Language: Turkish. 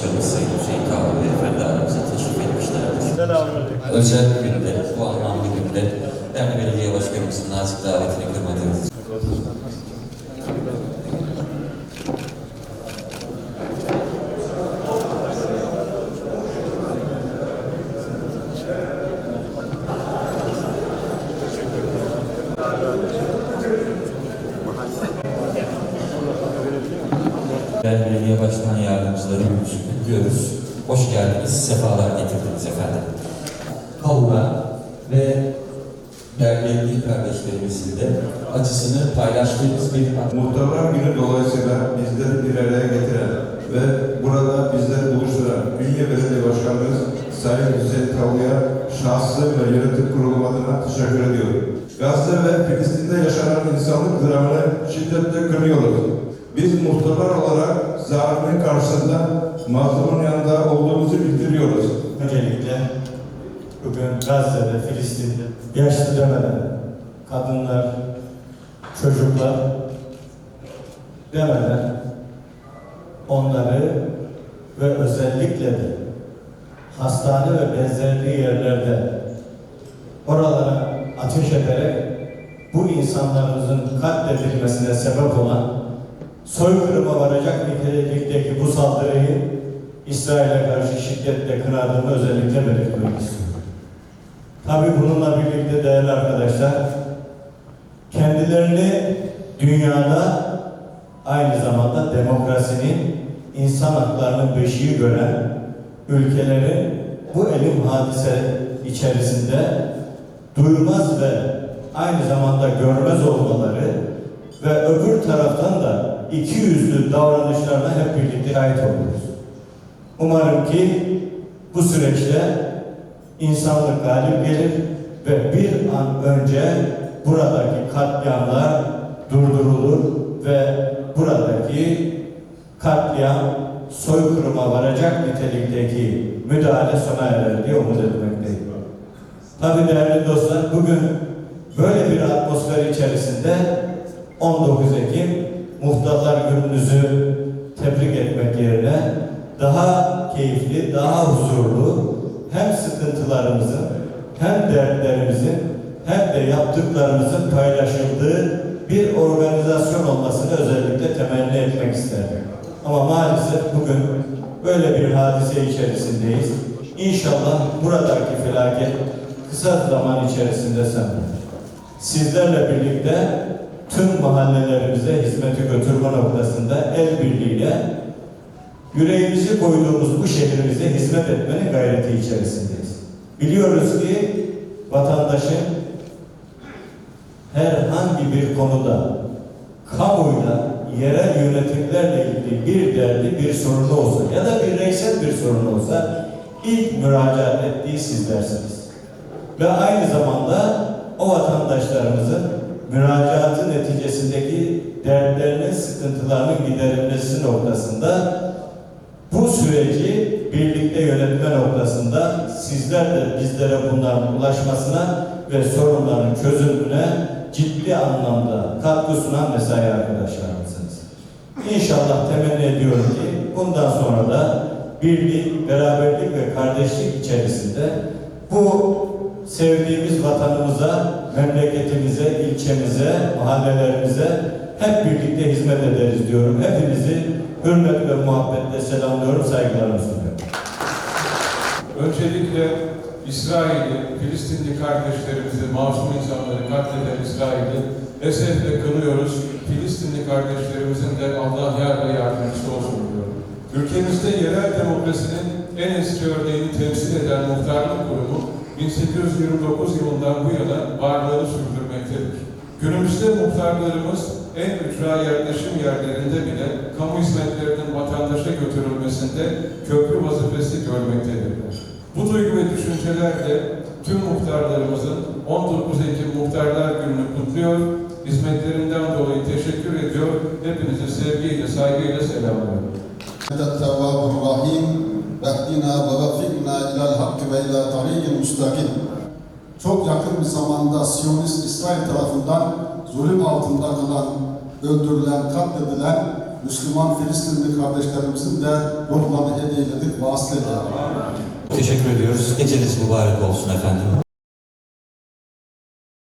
Başkanımız Sayın Hüseyin Kavga Beyefendi aramıza teşrif etmişlerdir. Özel günde, bu anlamlı günde Değerli Belediye Başkanımızın nazik davetini kırmadığınız için Değerli Belediye Başkan Yardımcıları kutluyoruz. Hoş geldiniz, sefalar getirdiniz efendim. Kavga ve değerli belediye kardeşlerimizin de acısını paylaştığımız bir. Muhtarlar Günü dolayısıyla bizleri bir araya getiren ve burada bizleri buluşturan Ünye Belediye Başkanımız Sayın Hüseyin Tavlı'ya şahsı ve yönetim kurulu adına teşekkür ediyorum. Gazze ve Filistin'de yaşanan insanlık dramını şiddetle kınıyoruz. Biz muhtarlar olarak zalimin karşısında mazlumun yanında olduğumuzu bildiriyoruz. Öncelikle bugün Gazze'de, Filistin'de yaşlı demeden kadınlar, çocuklar demeden onları ve özellikle de hastane ve benzerliği yerlerde oralara ateş ederek bu insanlarımızın katledilmesine sebep olan soykırıma varacak nitelikteki bu saldırıyı İsrail'e karşı şiddetle kınadığımı özellikle belirtmek istiyorum. Tabi bununla birlikte değerli arkadaşlar, kendilerini dünyada aynı zamanda demokrasinin, insan haklarının beşiği gören ülkelerin bu elim hadise içerisinde duymaz ve aynı zamanda görmez olmaları ve öbür taraftan da iki yüzlü davranışlarına hep birlikte şahit oluyoruz. Umarım ki bu süreçte insanlık galip gelir ve bir an önce buradaki katliamlar durdurulur ve buradaki katliam soykırıma varacak nitelikteki müdahale sona erer diye umut etmekteyim. Tabii değerli dostlar bugün böyle bir atmosfer içerisinde 19 Ekim Muhtarlar Gününüzü tebrik etmek yerine daha keyifli, daha huzurlu hem sıkıntılarımızın hem dertlerimizin hem de yaptıklarımızın paylaşıldığı bir organizasyon olmasını özellikle temenni etmek isterdim. Ama maalesef bugün böyle bir hadise içerisindeyiz. İnşallah buradaki felaket kısa zaman içerisinde sönür. Sizlerle birlikte tüm mahallelerimize hizmeti götürme noktasında el birliğiyle yüreğimizi koyduğumuz bu şehrimize hizmet etmenin gayreti içerisindeyiz. Biliyoruz ki vatandaşın herhangi bir konuda kamuyla yerel yönetimlerle ilgili bir derdi, bir sorunu olsa ya da bir bireysel bir sorun olsa ilk müracaat ettiği sizlersiniz. Ve aynı zamanda o vatandaşlarımızın müracaatı neticesindeki dertlerinin, sıkıntılarının giderilmesi noktasında bu süreci birlikte yönetme noktasında sizler de bizlere bunların ulaşmasına ve sorunların çözümüne ciddi anlamda katkı sunan mesai arkadaşlarımızsınız. İnşallah temenni ediyorum ki bundan sonra da birlik, beraberlik ve kardeşlik içerisinde bu sevdiğimiz vatanımıza, memleketimize, ilçemize, mahallelerimize hep birlikte hizmet ederiz diyorum. Hepinizi hürmet ve muhabbetle selamlıyorum, saygılarımı sunuyorum. Öncelikle İsrail'i, Filistinli kardeşlerimizi, masum insanları katleden İsrail'i esefle kınıyoruz. Filistinli kardeşlerimizin de Allah yar ve yardımcısı olsun diyorum. Ülkemizde yerel demokrasinin en eski örneğini temsil eden muhtarlık kurumu 1829 yılından bu yana varlığını sürdürmektedir. Günümüzde muhtarlarımız en ücra yerleşim yerlerinde bile kamu hizmetlerinin vatandaşa götürülmesinde köprü vazifesi görmektedirler. Bu duygu ve düşüncelerle tüm muhtarlarımızın 19 Ekim Muhtarlar Günü'nü kutluyor, hizmetlerinden dolayı teşekkür ediyor, hepinizi sevgiyle, saygıyla selamlıyorum. Vehdina ve vefikna ilal hakkı ve ila tarikin müstakim. Çok yakın bir zamanda Siyonist İsrail tarafından zulüm altında kalan, öldürülen, katledilen Müslüman Filistinli kardeşlerimizin de ruhlarını hediye edip vasıl Teşekkür ediyoruz. Geceniz mübarek olsun efendim.